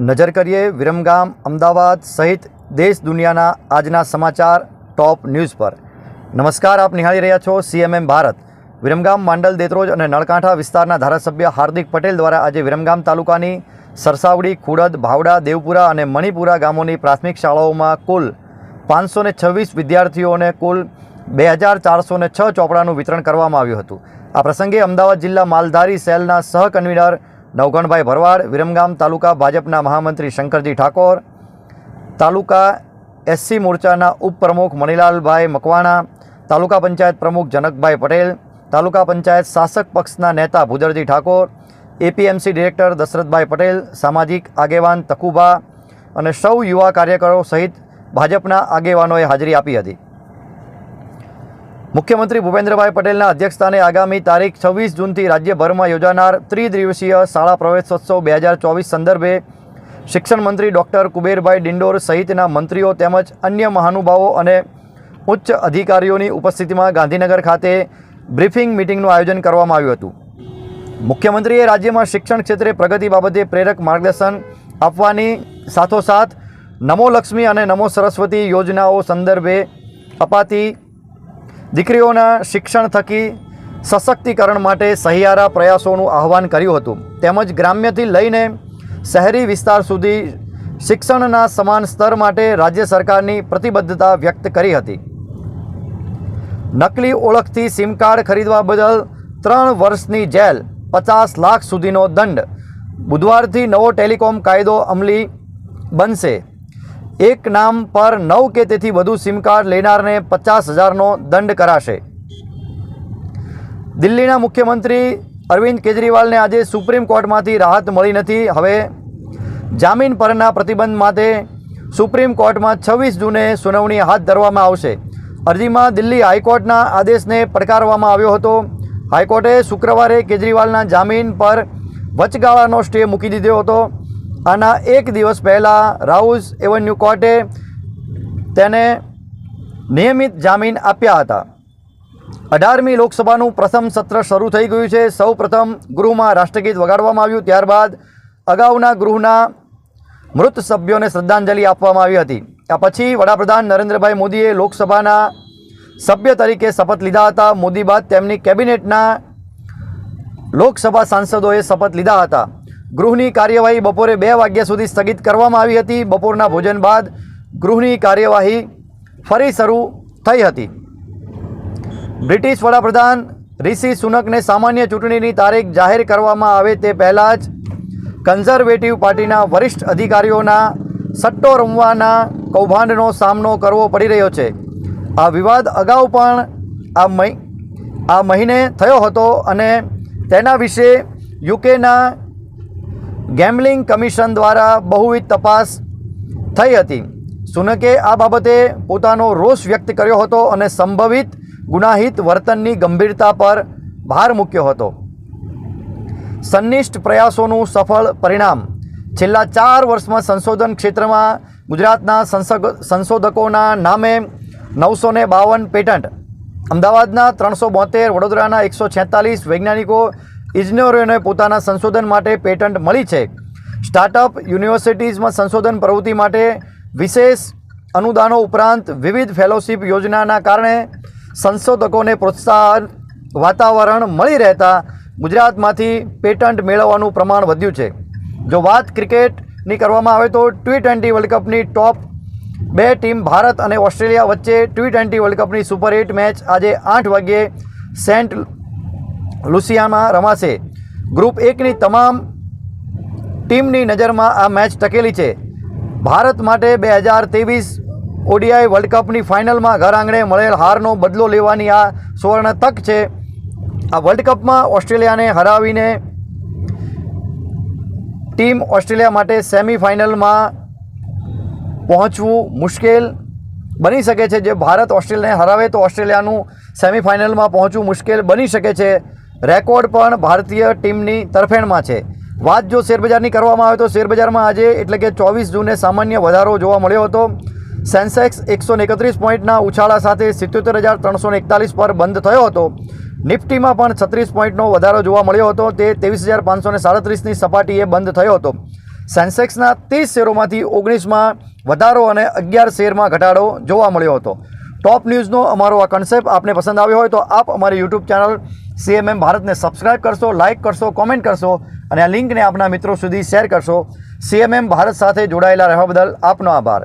નજર કરીએ વિરમગામ, અમદાવાદ સહિત દેશ દુનિયાના આજના સમાચાર ટોપ ન્યૂઝ પર. નમસ્કાર, આપ નિહાળી રહ્યા છો સીએમએમ ભારત. વિરમગામ, માંડલ, દેતરોજ અને નળકાંઠા વિસ્તારના ધારાસભ્ય હાર્દિક પટેલ દ્વારા આજે વિરમગામ તાલુકાની સરસાવડી ખુડદ ભાવડા, દેવપુરા અને મણિપુરા ગામોની પ્રાથમિક શાળાઓમાં કુલ પાંચસો છવ્વીસ વિદ્યાર્થીઓને કુલ બે હજાર ચારસો છ ચોપડાનું વિતરણ કરવામાં આવ્યું હતું. આ પ્રસંગે અમદાવાદ જિલ્લા માલધારી સેલના સહ કન્વીનર નવગણભાઈ ભરવાડ, વિરમગામ તાલુકા ભાજપના મહામંત્રી શંકરજી ઠાકોર, તાલુકા એસસી મોરચાના ઉપપ્રમુખ મણિલાલભાઈ મકવાણા, તાલુકા પંચાયત પ્રમુખ જનકભાઈ પટેલ, તાલુકા પંચાયત શાસક પક્ષના નેતા ભૂદરજી ઠાકોર, એપીએમસી ડિરેક્ટર દશરથભાઈ પટેલ, સામાજિક આગેવાન તકુભા અને સૌ યુવા કાર્યકરો સહિત ભાજપના આગેવાનોએ હાજરી આપી હતી. મુખ્યમંત્રી ભૂપેન્દ્રભાઈ પટેલના અધ્યક્ષસ્થાને આગામી તારીખ છવ્વીસ જૂનથી રાજ્યભરમાં યોજાનાર ત્રિદિવસીય શાળા પ્રવેશોત્સવ બે હજાર ચોવીસ સંદર્ભે શિક્ષણ મંત્રી ડૉક્ટર કુબેરભાઈ ડિંડોર સહિતના મંત્રીઓ તેમજ અન્ય મહાનુભાવો અને ઉચ્ચ અધિકારીઓની ઉપસ્થિતિમાં ગાંધીનગર ખાતે બ્રીફિંગ મિટિંગનું આયોજન કરવામાં આવ્યું હતું. મુખ્યમંત્રીએ રાજ્યમાં શિક્ષણ ક્ષેત્રે પ્રગતિ બાબતે પ્રેરક માર્ગદર્શન આપવાની સાથોસાથ નમો લક્ષ્મી અને નમો સરસ્વતી યોજનાઓ સંદર્ભે અપાતી દીકરીઓના શિક્ષણ થકી સશક્તિકરણ માટે સહિયારા પ્રયાસોનું આહવાન કર્યું હતું. તેમજ ગ્રામ્યથી લઈને શહેરી વિસ્તાર સુધી શિક્ષણના સમાન સ્તર માટે રાજ્ય સરકારની પ્રતિબદ્ધતા વ્યક્ત કરી હતી. નકલી ઓળખથી સિમ કાર્ડ ખરીદવા બદલ ત્રણ વર્ષની જેલ, પચાસ લાખ સુધીનો દંડ. બુધવારથી નવો ટેલિકોમ કાયદો અમલી બનશે. એક નામ પર નવ કે તેથી વધુ સિમ કાર્ડ લેનારને પચાસ હજારનો દંડ કરાશે. દિલ્હીના મુખ્યમંત્રી અરવિંદ કેજરીવાલને આજે સુપ્રીમ કોર્ટમાંથી રાહત મળી નથી. હવે જામીન પરના પ્રતિબંધ માટે સુપ્રીમ કોર્ટમાં છવ્વીસ જૂને સુનાવણી હાથ ધરવામાં આવશે. અરજીમાં દિલ્હી હાઈકોર્ટના આદેશને પડકારવામાં આવ્યો હતો. હાઈકોર્ટે શુક્રવારે કેજરીવાલના જામીન પર વચગાળાનો સ્ટે મૂકી દીધો હતો. આના એક દિવસ પહેલાં રાઉઝ એવન્યુ કોર્ટે તેને નિયમિત જામીન આપ્યા હતા. અઢારમી લોકસભાનું પ્રથમ સત્ર શરૂ થઈ ગયું છે. સૌ પ્રથમ ગૃહમાં રાષ્ટ્રગીત વગાડવામાં આવ્યું. ત્યારબાદ અગાઉના ગૃહના મૃત સભ્યોને શ્રદ્ધાંજલિ આપવામાં આવી હતી. આ પછી વડાપ્રધાન નરેન્દ્રભાઈ મોદીએ લોકસભાના સભ્ય તરીકે શપથ લીધા હતા. મોદી બાદ તેમની કેબિનેટના લોકસભા સાંસદોએ શપથ લીધા હતા. ગૃહની કાર્યવાહી બપોરે બે વાગ્યા સુધી સ્થગિત કરવામાં આવી હતી. બપોરના ભોજન બાદ ગૃહની કાર્યવાહી ફરી શરૂ થઈ હતી. બ્રિટિશ વડાપ્રધાન રિશી સુનકને સામાન્ય ચૂંટણીની તારીખ જાહેર કરવામાં આવે તે પહેલાં જ કન્ઝર્વેટિવ પાર્ટીના વરિષ્ઠ અધિકારીઓના સટ્ટો રમવાના કૌભાંડનો સામનો કરવો પડી રહ્યો છે. આ વિવાદ અગાઉ પણ આ મહિ, આ મહિને થયો હતો અને તેના વિશે યુકેના ગેમ્બલિંગ કમિશન દ્વારા બહુવિધ તપાસ થઈ હતી. સુનકે આ બાબતે પોતાનો રોષ વ્યક્ત કર્યો હતો અને સંભવિત ગુનાહિત વર્તનની ગંભીરતા પર ભાર મૂક્યો હતો. સંનિષ્ઠ પ્રયાસોનું સફળ પરિણામ. છેલ્લા ચાર વર્ષમાં સંશોધન ક્ષેત્રમાં ગુજરાતના સંશોધકોના નામે નવસો ને બાવન પેટન્ટ, અમદાવાદના ત્રણસો બોતેર, વડોદરાના એકસો છેતાલીસ વૈજ્ઞાનિકો ઇજનેરોને પોતાના સંશોધન માટે પેટન્ટ મળી છે. સ્ટાર્ટઅપ યુનિવર્સિટીઝમાં સંશોધન પ્રવૃત્તિ માટે વિશેષ અનુદાનો ઉપરાંત વિવિધ ફેલોશિપ યોજનાના કારણે સંશોધકોને પ્રોત્સાહન વાતાવરણ મળી રહેતા ગુજરાતમાંથી પેટન્ટ મેળવવાનું પ્રમાણ વધ્યું છે. જો વાત ક્રિકેટની કરવામાં આવે તો ટી ટ્વેન્ટી વર્લ્ડ કપની ટોપ બે ટીમ ભારત અને ઓસ્ટ્રેલિયા વચ્ચે ટી ટ્વેન્ટી વર્લ્ડ કપની સુપર એટ મેચ આજે આઠ વાગ્યે સેન્ટ લુસિયામાં રમાશે. ગ્રુપ એકની તમામ ટીમની નજરમાં આ મેચ ટકેલી છે. ભારત માટે બે હજાર ત્રેવીસ ઓડીઆઈ વર્લ્ડ કપની ફાઇનલમાં ઘર આંગણે મળેલ હારનો બદલો લેવાની આ સુવર્ણ તક છે. આ વર્લ્ડ કપમાં ઓસ્ટ્રેલિયાને હરાવીને ટીમ ઓસ્ટ્રેલિયા માટે સેમિફાઇનલમાં પહોંચવું મુશ્કેલ બની શકે છે. જે ભારત ઓસ્ટ્રેલિયાને હરાવે તો ઓસ્ટ્રેલિયાનું સેમિફાઇનલમાં પહોંચવું મુશ્કેલ બની શકે છે. રેકોર્ડ પણ ભારતીય ટીમની તરફેણમાં છે. વાત જો શેરબજારની કરવામાં આવે તો શેરબજારમાં આજે એટલે કે ચોવીસ જૂને સામાન્ય વધારો જોવા મળ્યો હતો. સેન્સેક્સ એકસો એકત્રીસ પોઈન્ટના ઉછાળા સાથે સિત્યોતેર હજાર ત્રણસો એકતાલીસ પર બંધ થયો હતો. નિફ્ટીમાં પણ છત્રીસ પોઈન્ટનો વધારો જોવા મળ્યો હતો. તે ત્રેવીસ હજાર પાંચસો સાડત્રીસની સપાટીએ બંધ થયો હતો. સેન્સેક્સના ત્રીસ શેરોમાંથી ઓગણીસમાં વધારો અને અગિયાર શેરમાં ઘટાડો જોવા મળ્યો હતો. ટોપ ન્યૂઝનો અમારો આ કન્સેપ્ટ આપને પસંદ આવ્યો હોય તો આપ અમારી યુટ્યુબ ચેનલ સીએમએમ ભારતને સબસ્ક્રાઇબ કરશો લાઇક કરશો કોમેન્ટ કરશો અને આ લિંકને આપના મિત્રો સુધી શેર કરશો. સીએમએમ ભારત સાથે જોડાયેલા રહેવા બદલ આપનો આભાર.